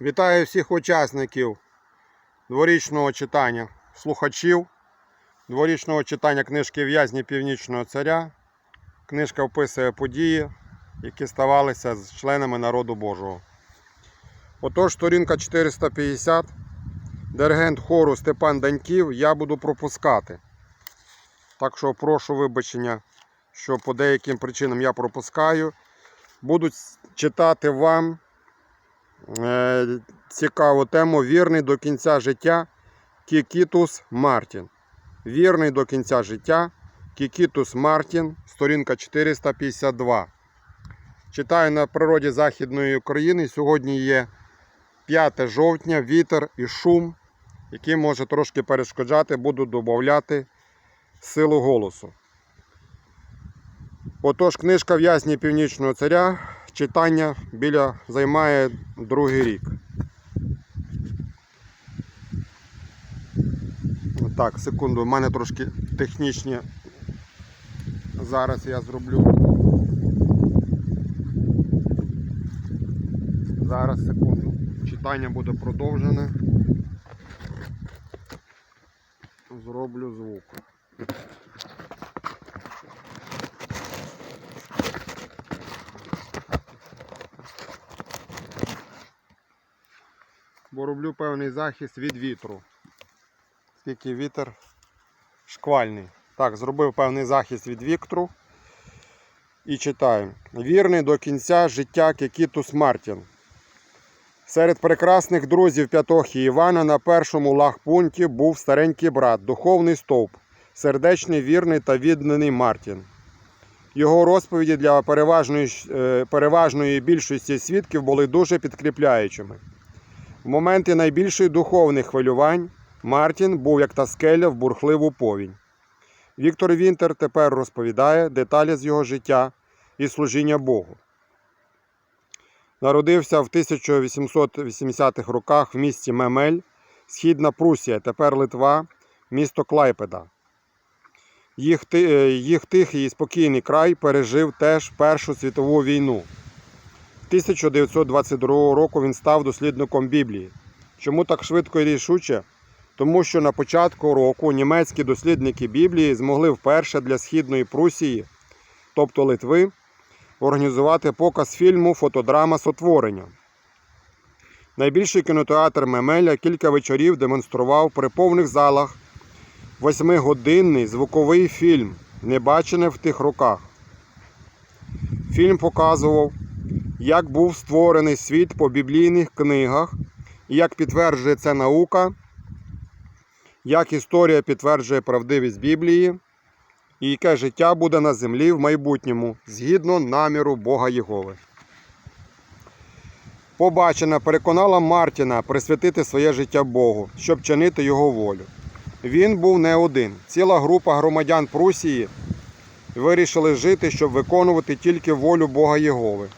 Вітаю всіх учасників дворічного читання, слухачів дворічного читання книжки В'язні Північного Царя. Книжка описує події, які ставалися з членами народу Божого. Отож, сторінка 450, диригент хору Степан Даньків, я буду пропускати. Так що прошу вибачення, що по деяким причинам я пропускаю. Буду читати вам е, цікаву тему Вірний до кінця життя Кікітус Мартін. Вірний до кінця життя Кікітус Мартін, сторінка 452. Читаю на природі Західної України. Сьогодні є 5 жовтня, вітер і шум, який може трошки перешкоджати, буду додати силу голосу. Отож, книжка В'язні Північного царя. Читання біля займає другий рік. Так, секунду, у мене трошки технічні. Зараз я зроблю. Зараз, секунду. Читання буде продовжене. Зроблю звук. Бо роблю певний захист від вітру. Скільки вітер шквальний. Так, зробив певний захист від вітру. І читаю. Вірний до кінця життя Кекітус Мартін. Серед прекрасних друзів П'ятохи Івана на першому лагпункті був старенький брат, духовний стовп, сердечний, вірний та відданий Мартін. Його розповіді для переважної, е, переважної більшості свідків були дуже підкріпляючими. В моменти найбільших духовних хвилювань Мартін був як та скеля в бурхливу повінь. Віктор Вінтер тепер розповідає деталі з його життя і служіння Богу. Народився в 1880-х роках в місті Мемель, Східна Прусія, тепер Литва, місто Клайпеда. Їх, е, їх тихий і спокійний край пережив теж Першу світову війну. 1922 року він став дослідником Біблії. Чому так швидко і рішуче? Тому що на початку року німецькі дослідники Біблії змогли вперше для Східної Прусії, тобто Литви, організувати показ фільму Фотодрама Сотворення. Найбільший кінотеатр Мемеля кілька вечорів демонстрував при повних залах восьмигодинний звуковий фільм, не бачений в тих роках. Фільм показував як був створений світ по біблійних книгах, і як підтверджує це наука, як історія підтверджує правдивість Біблії, і яке життя буде на землі в майбутньому згідно наміру Бога Єгови. Побачена переконала Мартіна присвятити своє життя Богу, щоб чинити його волю. Він був не один. Ціла група громадян Прусії вирішили жити, щоб виконувати тільки волю Бога Єгови.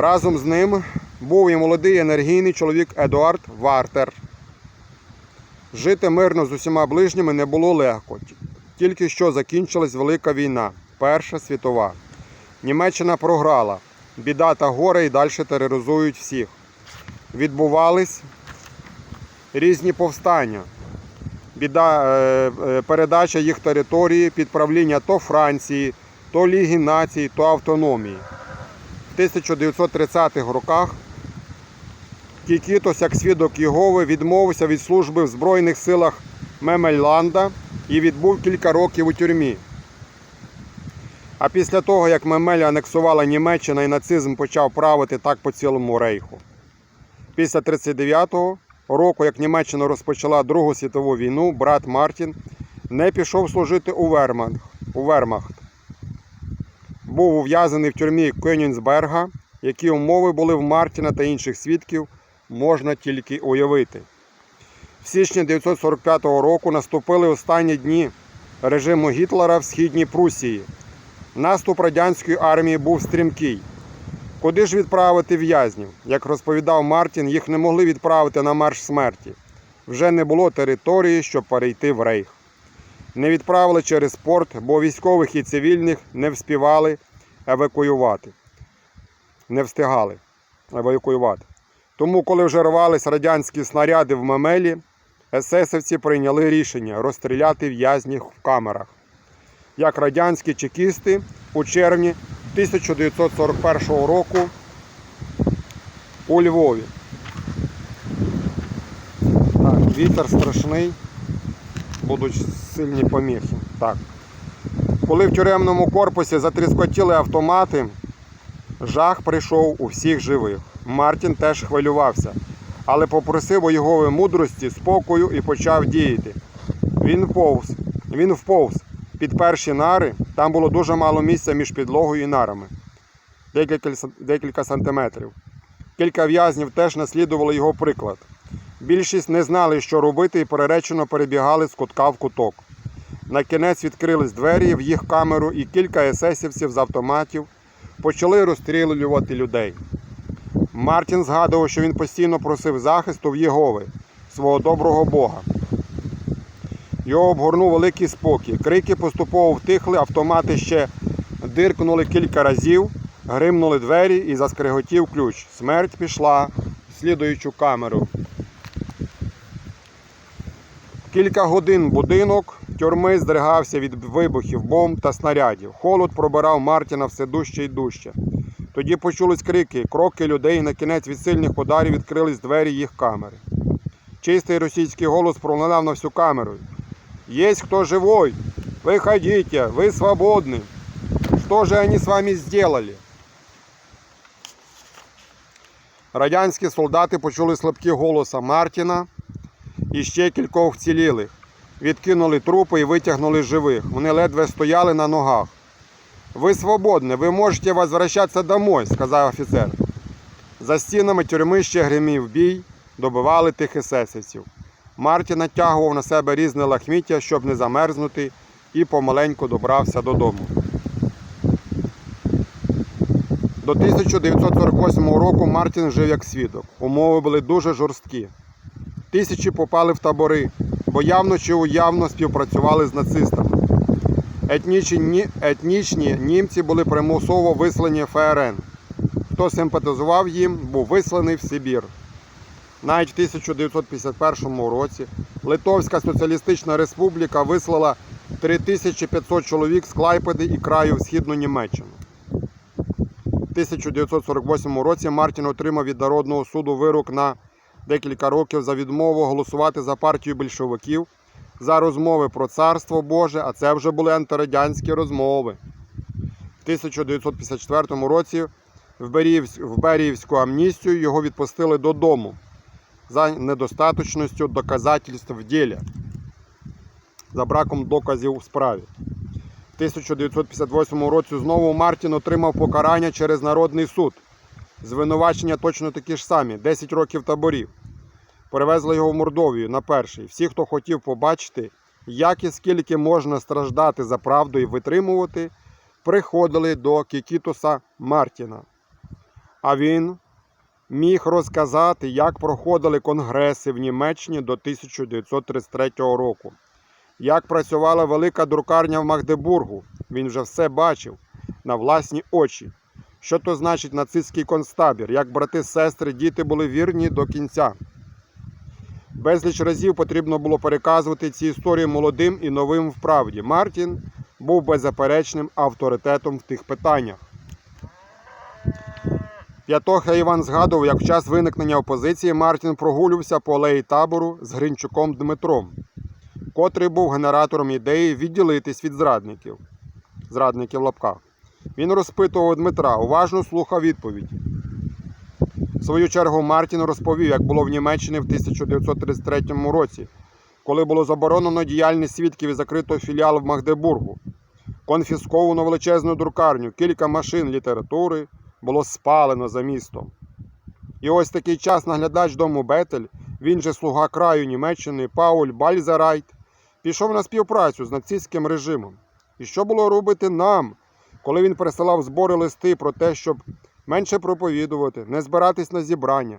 Разом з ним був і молодий енергійний чоловік Едуард Вартер. Жити мирно з усіма ближніми не було легко. Тільки що закінчилась Велика війна, Перша світова. Німеччина програла. Біда та горе і далі тероризують всіх. Відбувались різні повстання. Біда, е, е, передача їх території під правління то Франції, то Ліги націй, то автономії. В 1930-х роках Кікітос, як свідок Єгови, відмовився від служби в Збройних силах Мемельланда і відбув кілька років у тюрмі. А після того, як Мемель анексувала Німеччина і нацизм почав правити так по цілому рейху. Після 39-го року, як Німеччина розпочала Другу світову війну, брат Мартін не пішов служити у Вермахт. Був ув'язаний в тюрмі Кенінсберга, які умови були в Мартіна та інших свідків, можна тільки уявити. В січні 1945 року наступили останні дні режиму Гітлера в Східній Прусії. Наступ радянської армії був стрімкий. Куди ж відправити в'язнів? Як розповідав Мартін, їх не могли відправити на марш смерті. Вже не було території, щоб перейти в рейх. Не відправили через порт, бо військових і цивільних не вспівали евакуювати. Не встигали. евакуювати. Тому, коли вже рвались радянські снаряди в Мемелі, есесівці прийняли рішення розстріляти в'язнів в камерах. Як радянські чекісти у червні 1941 року у Львові. Так, вітер страшний, будуть сильні поміхи. Так. Коли в тюремному корпусі затріскотіли автомати, жах прийшов у всіх живих. Мартін теж хвилювався, але попросив у його мудрості, спокою і почав діяти. Він вповз, він вповз під перші нари, там було дуже мало місця між підлогою і нарами. Декілька, декілька сантиметрів. Кілька в'язнів теж наслідували його приклад. Більшість не знали, що робити, і переречено перебігали з кутка в куток. На кінець відкрились двері в їх камеру, і кілька есесівців з автоматів почали розстрілювати людей. Мартін згадував, що він постійно просив захисту в Єгови, свого доброго Бога. Його обгорнув великий спокій. Крики поступово втихли, автомати ще диркнули кілька разів, гримнули двері і заскриготів ключ. Смерть пішла в слідуючу камеру. Кілька годин будинок тюрми здригався від вибухів, бомб та снарядів. Холод пробирав Мартіна все дужче і дужче. Тоді почулись крики, кроки людей, і на кінець від сильних ударів відкрились двері їх камери. Чистий російський голос пролунав на всю камеру. Есть кто живой? Выходите, вы свободны. Что же они с вами сделали? Радянські солдати почули слабкі голоса Мартіна і ще кількох вцілілих. Відкинули трупи і витягнули живих. Вони ледве стояли на ногах. Ви свободні, ви можете возвращатися домой, сказав офіцер. За стінами тюрми ще гримів бій, добивали тих есесівців. Мартін натягував на себе різне лахміття, щоб не замерзнути, і помаленьку добрався додому. До 1948 року Мартін жив як свідок. Умови були дуже жорсткі. Тисячі попали в табори, бо явно чи уявно співпрацювали з нацистами. Етнічні, ні- етнічні німці були примусово вислані ФРН. Хто симпатизував їм, був висланий в Сибір. Навіть в 1951 році Литовська Соціалістична Республіка вислала 3500 чоловік з Клайпеди і краю в східну Німеччину. В 1948 році Мартін отримав від Народного суду вирок на декілька років за відмову голосувати за партію більшовиків, за розмови про царство Боже, а це вже були антирадянські розмови. В 1954 році в Беріївську амністію його відпустили додому за недостаточністю доказательств в ділі, за браком доказів у справі. В 1958 році знову Мартін отримав покарання через Народний суд. Звинувачення точно такі ж самі 10 років таборів. Перевезли його в Мордовію на перший. Всі, хто хотів побачити, як і скільки можна страждати за правду і витримувати, приходили до Кікітуса Мартіна. А він міг розказати, як проходили конгреси в Німеччині до 1933 року, як працювала велика друкарня в Магдебургу. Він вже все бачив на власні очі. Що то значить нацистський концтабір, як брати, сестри, діти були вірні до кінця. Безліч разів потрібно було переказувати ці історії молодим і новим в правді. Мартін був беззаперечним авторитетом в тих питаннях. П'ятоха Іван згадував, як в час виникнення опозиції Мартін прогулювався по алеї табору з Гринчуком Дмитром, котрий був генератором ідеї відділитись від зрадників. Зрадників в лапках. Він розпитував Дмитра, уважно слухав відповідь. Свою чергу Мартін розповів, як було в Німеччині в 1933 році, коли було заборонено діяльність свідків і закрито філіал в Магдебургу. Конфісковано величезну друкарню, кілька машин літератури було спалено за містом. І ось такий час наглядач дому Бетель, він же слуга краю Німеччини Пауль Бальзарайт, пішов на співпрацю з нацистським режимом. І що було робити нам, коли він присилав збори листи про те, щоб менше проповідувати, не збиратись на зібрання,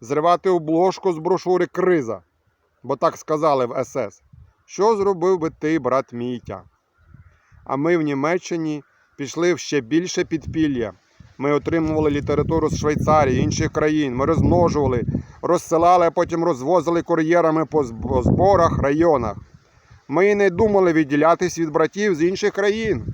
зривати обложку з брошури Криза, бо так сказали в СС. Що зробив би ти, брат Мітя? А ми в Німеччині пішли в ще більше підпілля. Ми отримували літературу з Швейцарії, інших країн. Ми розмножували, розсилали, а потім розвозили кур'єрами по зборах, районах. Ми не думали відділятись від братів з інших країн.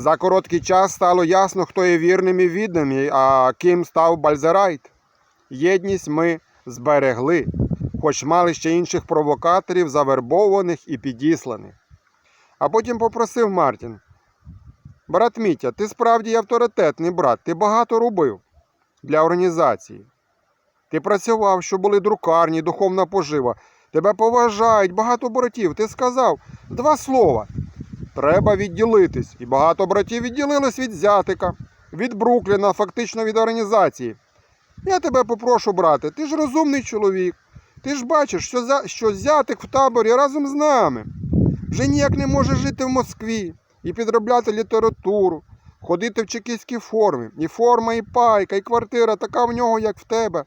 За короткий час стало ясно, хто є вірним і відданим, а ким став Бальзерайт. Єдність ми зберегли, хоч мали ще інших провокаторів, завербованих і підісланих. А потім попросив Мартін. Брат Мітя, ти справді авторитетний брат, ти багато робив для організації. Ти працював, що були друкарні, духовна пожива. Тебе поважають, багато братів. Ти сказав два слова. Треба відділитись. І багато братів відділились від зятика, від Брукліна, фактично від організації. Я тебе попрошу, брате, ти ж розумний чоловік. Ти ж бачиш, що, за... що зятик в таборі разом з нами. Вже ніяк не може жити в Москві і підробляти літературу, ходити в чекістській формі. І форма, і пайка, і квартира така в нього, як в тебе.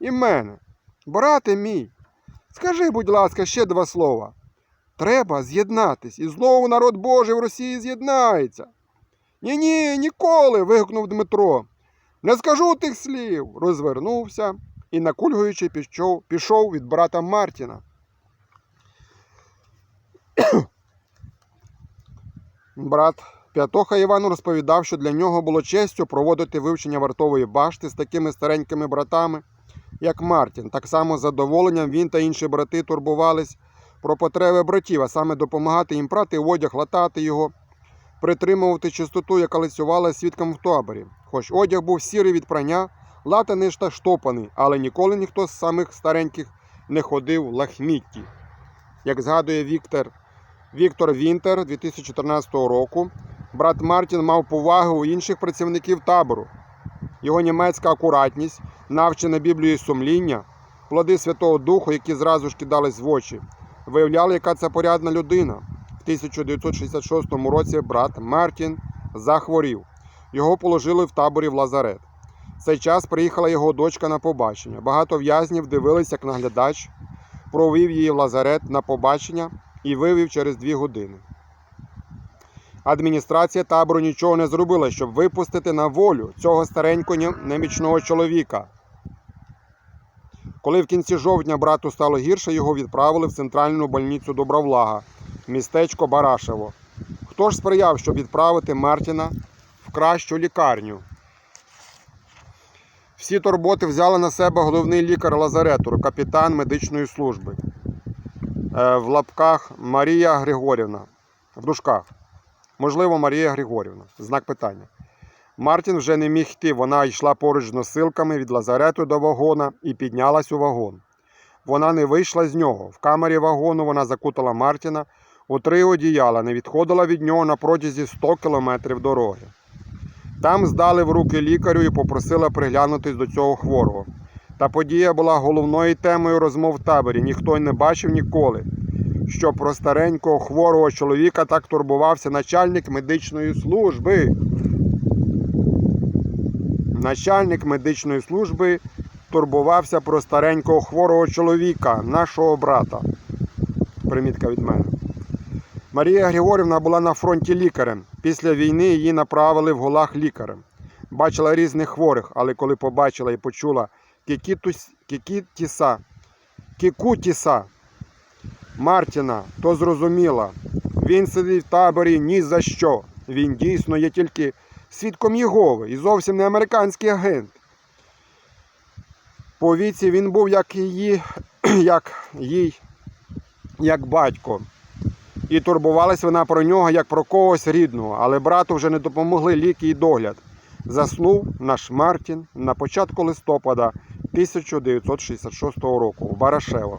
І в мене. Брате мій, скажи, будь ласка, ще два слова. Треба з'єднатись, і знову народ Божий в Росії з'єднається. Ні, ні, ніколи. вигукнув Дмитро. Не скажу тих слів. Розвернувся і, накульгуючи, пішов, пішов від брата Мартіна. Брат П'ятоха Іван розповідав, що для нього було честю проводити вивчення вартової башти з такими старенькими братами, як Мартін. Так само з задоволенням він та інші брати турбувались про потреби братів, а саме допомагати їм прати одяг, латати його, притримувати чистоту, яка лицювала свідкам в таборі. Хоч одяг був сірий від прання, латаний та штопаний, але ніколи ніхто з самих стареньких не ходив в лахмітті. Як згадує Віктор, Віктор Вінтер 2014 року, брат Мартін мав повагу у інших працівників табору. Його німецька акуратність, навчене Біблією сумління, плоди Святого Духу, які зразу ж кидались в очі, виявляли, яка це порядна людина. В 1966 році брат Мартін захворів. Його положили в таборі в Лазарет. В цей час приїхала його дочка на побачення. Багато в'язнів дивились, як наглядач провів її в Лазарет на побачення і вивів через дві години. Адміністрація табору нічого не зробила, щоб випустити на волю цього старенького немічного чоловіка. Коли в кінці жовтня брату стало гірше, його відправили в центральну больницю Добровлага, містечко Барашево. Хто ж сприяв, щоб відправити Мартіна в кращу лікарню? Всі турботи взяла на себе головний лікар Лазарету, капітан медичної служби. Е, В лапках Марія Григорівна. В дужках. Можливо, Марія Григорівна. Знак питання. Мартін вже не міг йти. Вона йшла поруч з носилками від лазарету до вагона і піднялась у вагон. Вона не вийшла з нього. В камері вагону вона закутала Мартіна у три одіяла, не відходила від нього на протязі 100 кілометрів дороги. Там здали в руки лікарю і попросила приглянутись до цього хворого. Та подія була головною темою розмов в таборі. Ніхто й не бачив ніколи, що про старенького хворого чоловіка так турбувався начальник медичної служби. Начальник медичної служби турбувався про старенького хворого чоловіка, нашого брата. Примітка від мене. Марія Григорівна була на фронті лікарем. Після війни її направили в голах лікарем. Бачила різних хворих, але коли побачила і почула кікітіса, кікутіса Мартіна, то зрозуміла. Він сидить в таборі ні за що. Він дійсно є тільки свідком Єгови і зовсім не американський агент. По віці він був як її, як їй, як батько. І турбувалась вона про нього як про когось рідного, але брату вже не допомогли ліки і догляд. Заснув наш Мартін на початку листопада 1966 року в Барашево.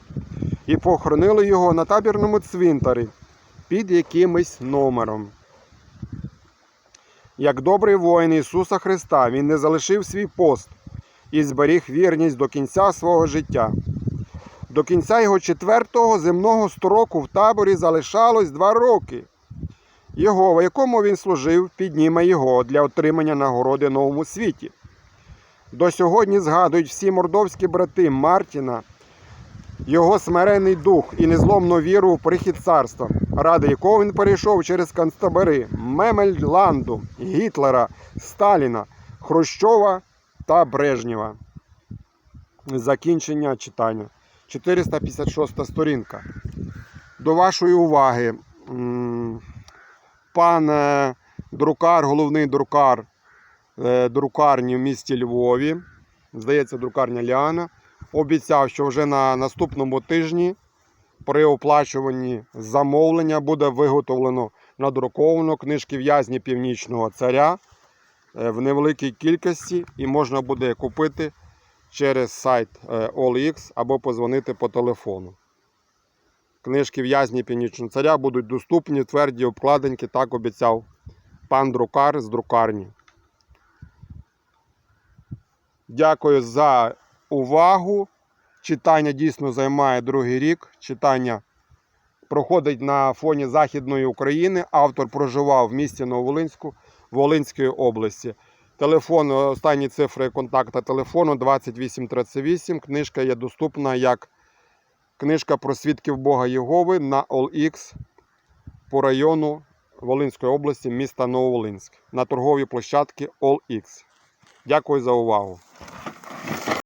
І похоронили його на табірному цвинтарі під якимось номером. Як добрий воїн Ісуса Христа, Він не залишив свій пост і зберіг вірність до кінця свого життя. До кінця його четвертого земного строку в таборі залишалось два роки. Його, в якому він служив, підніме його для отримання нагороди новому світі. До сьогодні згадують всі мордовські брати Мартіна, його смирений дух і незломну віру в прихід царства, ради якого він перейшов через концтабори Мемельланду, Гітлера, Сталіна, Хрущова та Брежнєва. Закінчення читання. 456 сторінка. До вашої уваги, пан друкар, головний друкар е, друкарні в місті Львові, здається, друкарня Ліана, обіцяв, що вже на наступному тижні при оплачуванні замовлення буде виготовлено надруковано книжки в'язні Північного царя е, в невеликій кількості і можна буде купити через сайт е, OLX або позвонити по телефону. Книжки в'язні Північного царя будуть доступні в твердій обкладинки, так обіцяв пан друкар з друкарні. Дякую за увагу. Читання дійсно займає другий рік. Читання проходить на фоні Західної України. Автор проживав в місті Нововолинську Волинської області. Телефон, останні цифри контакта телефону 2838. Книжка є доступна як книжка про свідків Бога Єгови на OLX по району Волинської області, міста Нововолинськ на торговій площадці OLX. Дякую за увагу.